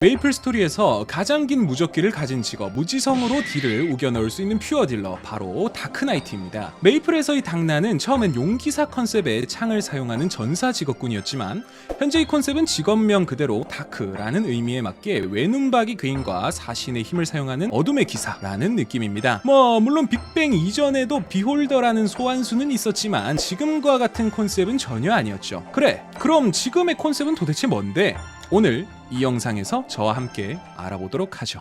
메이플 스토리에서 가장 긴 무적기를 가진 직업 무지성으로 딜을 우겨 넣을 수 있는 퓨어 딜러 바로 다크나이트입니다. 메이플에서의 당나는 처음엔 용기사 컨셉의 창을 사용하는 전사 직업군이었지만 현재 이 컨셉은 직업명 그대로 다크라는 의미에 맞게 외눈박이 그인과 사신의 힘을 사용하는 어둠의 기사라는 느낌입니다. 뭐 물론 빅뱅 이전에도 비홀더라는 소환수는 있었지만 지금과 같은 컨셉은 전혀 아니었죠. 그래 그럼 지금의 컨셉은 도대체 뭔데? 오늘 이 영상에서 저와 함께 알아보도록 하죠.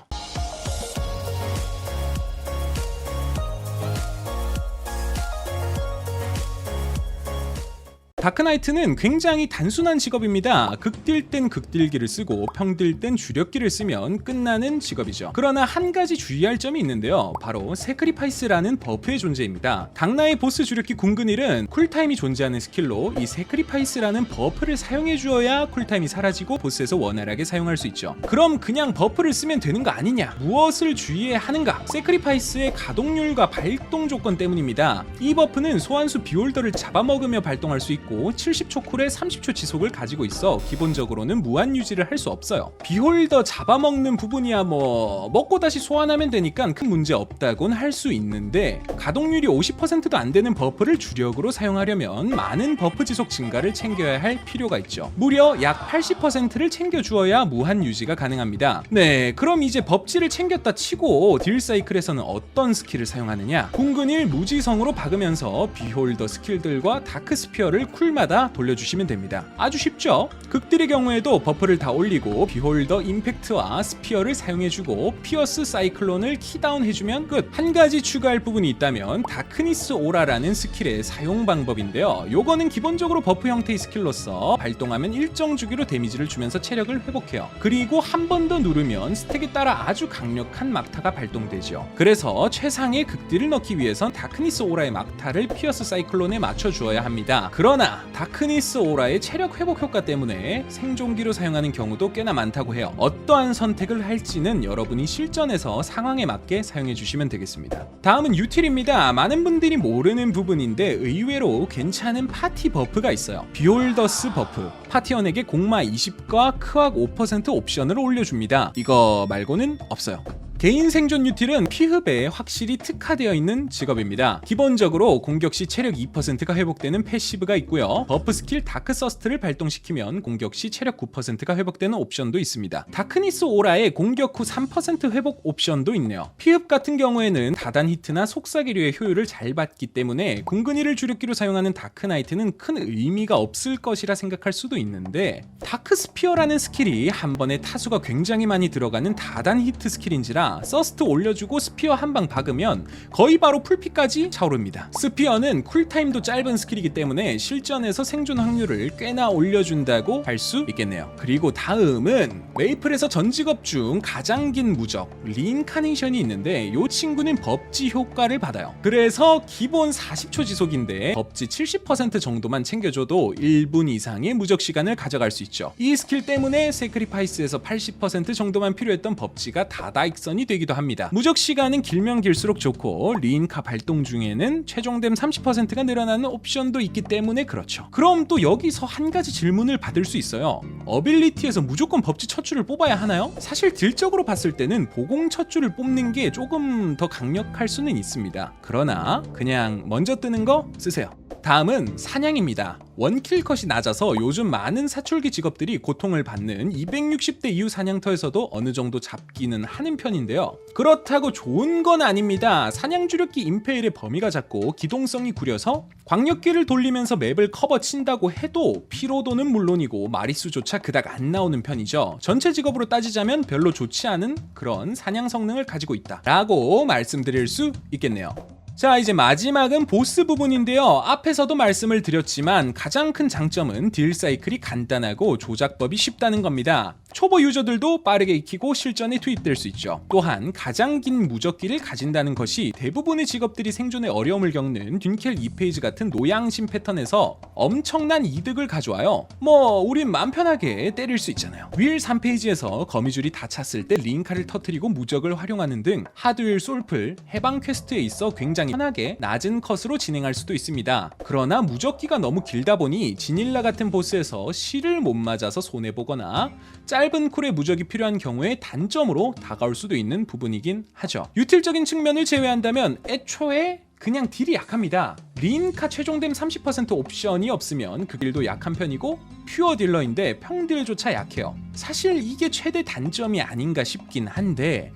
다크나이트는 굉장히 단순한 직업입니다. 극딜 땐 극딜기를 쓰고 평딜 땐 주력기를 쓰면 끝나는 직업이죠. 그러나 한 가지 주의할 점이 있는데요. 바로 세크리파이스라는 버프의 존재입니다. 당나의 보스 주력기 궁근일은 쿨타임이 존재하는 스킬로 이 세크리파이스라는 버프를 사용해 주어야 쿨타임이 사라지고 보스에서 원활하게 사용할 수 있죠. 그럼 그냥 버프를 쓰면 되는 거 아니냐? 무엇을 주의해야 하는가? 세크리파이스의 가동률과 발동 조건 때문입니다. 이 버프는 소환수 비홀더를 잡아먹으며 발동할 수 있고 70초 쿨에 30초 지속을 가지고 있어 기본적으로는 무한 유지를 할 수 없어요. 비홀더 잡아먹는 부분이야 뭐 먹고 다시 소환하면 되니까 큰 문제 없다곤 할 수 있는데 가동률이 50%도 안 되는 버프를 주력으로 사용하려면 많은 버프 지속 증가를 챙겨야 할 필요가 있죠. 무려 약 80%를 챙겨 주어야 무한 유지가 가능합니다. 네, 그럼 이제 법지를 챙겼다 치고 딜 사이클에서는 어떤 스킬을 사용하느냐? 궁근일 무지성으로 박으면서 비홀더 스킬들과 다크 스피어를 쿨 마다 돌려주시면 됩니다. 아주 쉽죠? 극딜의 경우에도 버프를 다 올리고 비홀더 임팩트와 스피어를 사용해주고 피어스 사이클론을 키다운 해주면 끝. 한 가지 추가할 부분이 있다면 다크니스 오라라는 스킬의 사용 방법인데요. 요거는 기본적으로 버프 형태의 스킬로서 발동하면 일정 주기로 데미지를 주면서 체력을 회복해요. 그리고 한 번 더 누르면 스택에 따라 아주 강력한 막타가 발동되죠. 그래서 최상의 극딜을 넣기 위해선 다크니스 오라의 막타를 피어스 사이클론에 맞춰 주어야 합니다. 그러나 다크니스 오라의 체력 회복 효과 때문에 생존기로 사용하는 경우도 꽤나 많다고 해요. 어떠한 선택을 할지는 여러분이 실전에서 상황에 맞게 사용해 주시면 되겠습니다. 다음은 유틸입니다. 많은 분들이 모르는 부분인데 의외로 괜찮은 파티 버프가 있어요. 비올더스 버프. 파티원에게 공마 20과 크악 5% 옵션을 올려줍니다. 이거 말고는 없어요. 개인 생존 유틸은 피흡에 확실히 특화되어 있는 직업입니다. 기본적으로 공격 시 체력 2%가 회복되는 패시브가 있고요. 버프 스킬 다크 서스트를 발동시키면 공격 시 체력 9%가 회복되는 옵션도 있습니다. 다크니스 오라의 공격 후 3% 회복 옵션도 있네요. 피흡 같은 경우에는 다단 히트나 속삭이류의 효율을 잘 받기 때문에 공근이를 주력기로 사용하는 다크나이트는 큰 의미가 없을 것이라 생각할 수도 있는데 다크 스피어라는 스킬이 한 번에 타수가 굉장히 많이 들어가는 다단 히트 스킬인지라 서스트 올려주고 스피어 한 방 박으면 거의 바로 풀피까지 차오릅니다. 스피어는 쿨타임도 짧은 스킬이기 때문에 실전에서 생존 확률을 꽤나 올려준다고 할 수 있겠네요. 그리고 다음은 메이플에서 전 직업 중 가장 긴 무적 리인카네이션이 있는데 이 친구는 법지 효과를 받아요. 그래서 기본 40초 지속인데 법지 70% 정도만 챙겨줘도 1분 이상의 무적 시간을 가져갈 수 있죠. 이 스킬 때문에 세크리파이스에서 80% 정도만 필요했던 법지가 다다익선이 되기도 합니다. 무적 시간은 길면 길수록 좋고 리인카 발동 중에는 최종됨 30%가 늘어나는 옵션도 있기 때문에 그렇죠. 그럼 또 여기서 한 가지 질문을 받을 수 있어요. 어빌리티에서 무조건 법지 첫 줄을 뽑아야 하나요? 사실 딜적으로 봤을 때는 보공 첫 줄을 뽑는 게 조금 더 강력할 수는 있습니다. 그러나 그냥 먼저 뜨는 거 쓰세요. 다음은 사냥입니다. 원킬 컷이 낮아서 요즘 많은 사출기 직업들이 고통을 받는 260대 이후 사냥터에서도 어느 정도 잡기는 하는 편인데요. 그렇다고 좋은 건 아닙니다. 사냥 주력기 임페일의 범위가 작고 기동성이 구려서 광역기를 돌리면서 맵을 커버 친다고 해도 피로도는 물론이고 마리수조차 그닥 안 나오는 편이죠. 전체 직업으로 따지자면 별로 좋지 않은 그런 사냥 성능을 가지고 있다. 라고 말씀드릴 수 있겠네요. 자 이제 마지막은 보스 부분인데요. 앞에서도 말씀을 드렸지만 가장 큰 장점은 딜 사이클이 간단하고 조작법이 쉽다는 겁니다. 초보 유저들도 빠르게 익히고 실전에 투입될 수 있죠. 또한 가장 긴 무적기를 가진다는 것이 대부분의 직업들이 생존에 어려움을 겪는 듄켈 2페이지 같은 노양심 패턴에서 엄청난 이득을 가져와요. 뭐 우린 맘 편하게 때릴 수 있잖아요. 윌 3페이지에서 거미줄이 다 찼을 때 링카를 터트리고 무적을 활용하는 등 하드윌 솔플 해방 퀘스트에 있어 굉장히 굉장히 편하게 낮은 컷으로 진행할 수도 있습니다. 그러나 무적기가 너무 길다 보니 지닐라 같은 보스에서 실을 못 맞아서 손해 보거나 짧은 쿨에 무적이 필요한 경우에 단점으로 다가올 수도 있는 부분이긴 하죠. 유틸적인 측면을 제외한다면 애초에 그냥 딜이 약합니다. 린카 최종됨 30% 옵션이 없으면 그 딜도 약한 편이고 퓨어 딜러인데 평딜조차 약해요. 사실 이게 최대 단점이 아닌가 싶긴 한데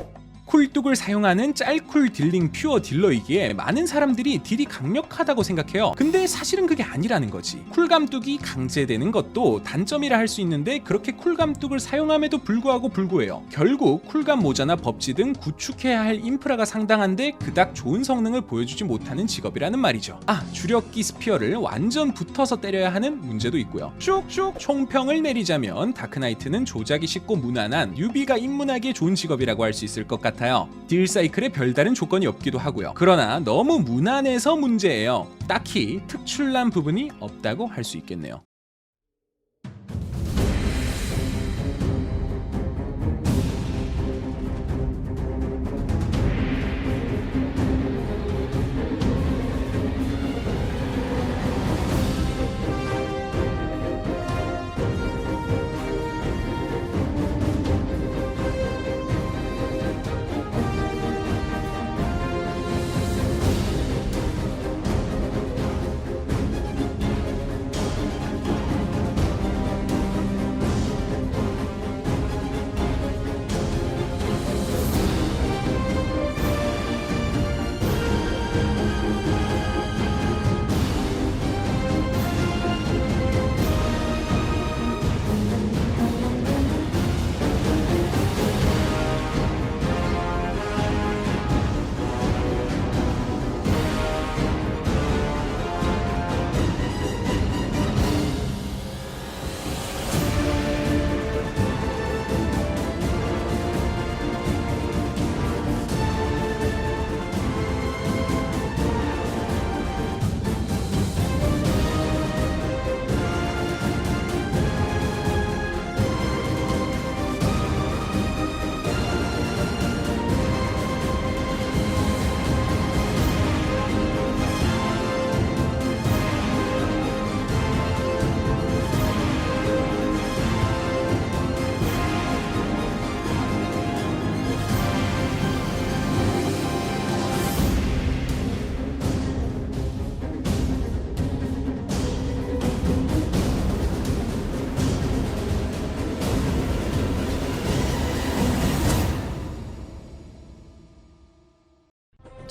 쿨뚝을 사용하는 짤쿨 딜링 퓨어 딜러이기에 많은 사람들이 딜이 강력하다고 생각해요. 근데 사실은 그게 아니라는 거지. 쿨감뚝이 강제되는 것도 단점이라 할 수 있는데 그렇게 쿨감뚝을 사용함에도 불구하고 불구해요. 결국 쿨감 모자나 법지 등 구축해야 할 인프라가 상당한데 그닥 좋은 성능을 보여주지 못하는 직업이라는 말이죠. 아, 주력기 스피어를 완전 붙어서 때려야 하는 문제도 있고요. 쭉쭉 총평을 내리자면 다크나이트는 조작이 쉽고 무난한 유비가 입문하기에 좋은 직업이라고 할 수 있을 것 같아요. 딜 사이클에 별다른 조건이 없기도 하고요. 그러나 너무 무난해서 문제예요. 딱히 특출난 부분이 없다고 할 수 있겠네요.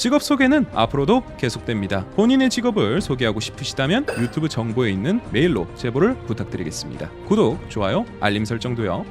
직업 소개는 앞으로도 계속됩니다. 본인의 직업을 소개하고 싶으시다면 유튜브 정보에 있는 메일로 제보를 부탁드리겠습니다. 구독, 좋아요, 알림 설정도요.